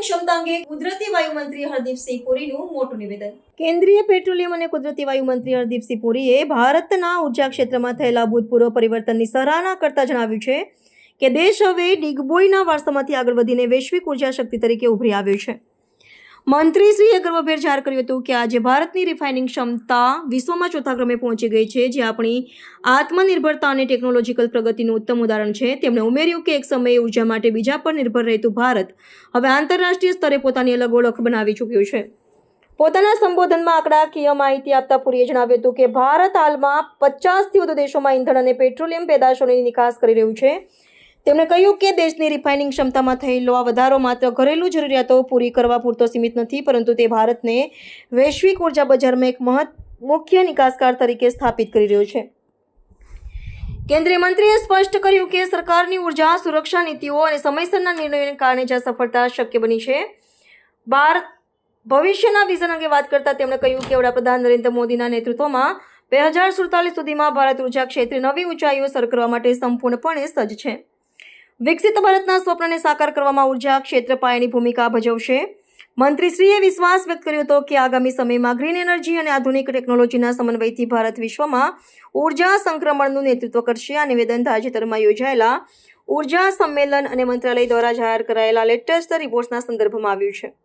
ક્ષમતા અંગે કુદરતી વાયુ મંત્રી હરદીપસિંહ પુરીનું મોટું નિવેદન. કેન્દ્રીય પેટ્રોલિયમ અને કુદરતી વાયુ મંત્રી હરદીપસિંહ પુરીએ ભારતના ઊર્જા ક્ષેત્રમાં થયેલા ભૂતપૂર્વ પરિવર્તનની સરાહના કરતા જણાવ્યું છે કે દેશ હવે ડિગબોયના વારસામાંથી આગળ વધીને વૈશ્વિક ઊર્જા શક્તિ તરીકે ઉભરી આવ્યો છે. મંત્રીશ્રીએ ગર્વભેર જાહેર કર્યું હતું કે આજે ભારતની રિફાઇનિંગ ક્ષમતા વિશ્વમાં ચોથા ક્રમે પહોંચી ગઈ છે, જે આપણી આત્મનિર્ભરતા અને ટેકનોલોજીકલ પ્રગતિનું ઉત્તમ ઉદાહરણ છે. તેમણે ઉમેર્યું કે એક સમયે ઊર્જા માટે બીજા પર નિર્ભર રહેતું ભારત હવે આંતરરાષ્ટ્રીય સ્તરે પોતાની અલગ ઓળખ બનાવી ચૂક્યું છે. પોતાના સંબોધનમાં આંકડાકીય માહિતી આપતા પુરીએ જણાવ્યું હતું કે ભારત હાલમાં પચાસથી વધુ દેશોમાં ઇંધણ અને પેટ્રોલિયમ પેદાશોની નિકાસ કરી રહ્યું છે. તેમણે કહ્યું કે દેશની રિફાઇનિંગ ક્ષમતામાં થયેલો આ વધારો માત્ર ઘરેલું જરૂરિયાતો પૂરી કરવા પૂરતો સીમિત નથી, પરંતુ તે ભારતને વૈશ્વિક ઊર્જા બજારમાં એક મહત્, મુખ્ય નિકાસકાર તરીકે સ્થાપિત કરી રહ્યો છે. કેન્દ્રીય મંત્રીએ સ્પષ્ટ કર્યું કે સરકારની ઊર્જા સુરક્ષા નીતિઓ અને સમયસરના નિર્ણયોને કારણે જ સફળતા શક્ય બની છે ભારત ભવિષ્યના વિઝન અંગે વાત કરતા તેમણે કહ્યું કે વડાપ્રધાન નરેન્દ્ર મોદીના નેતૃત્વમાં બે હજાર સુડતાલીસ સુધીમાં ભારત ઊર્જા ક્ષેત્રે નવી ઊંચાઈઓ સર કરવા માટે સંપૂર્ણપણે સજ્જ છે. વિકસિત ભારતના સ્વપ્નને સાકાર કરવામાં ઊર્જા ક્ષેત્ર પાયાની ભૂમિકા ભજવશે. મંત્રીશ્રીએ વિશ્વાસ વ્યક્ત કર્યો હતો કે આગામી સમયમાં ગ્રીન એનર્જી અને આધુનિક ટેકનોલોજીના સમન્વયથી ભારત વિશ્વમાં ઊર્જા સંક્રમણનું નેતૃત્વ કરશે. આ નિવેદન તાજેતરમાં યોજાયેલા ઊર્જા સંમેલન અને મંત્રાલય દ્વારા જાહેર કરાયેલા લેટેસ્ટ રિપોર્ટ્સના સંદર્ભમાં આવ્યું છે.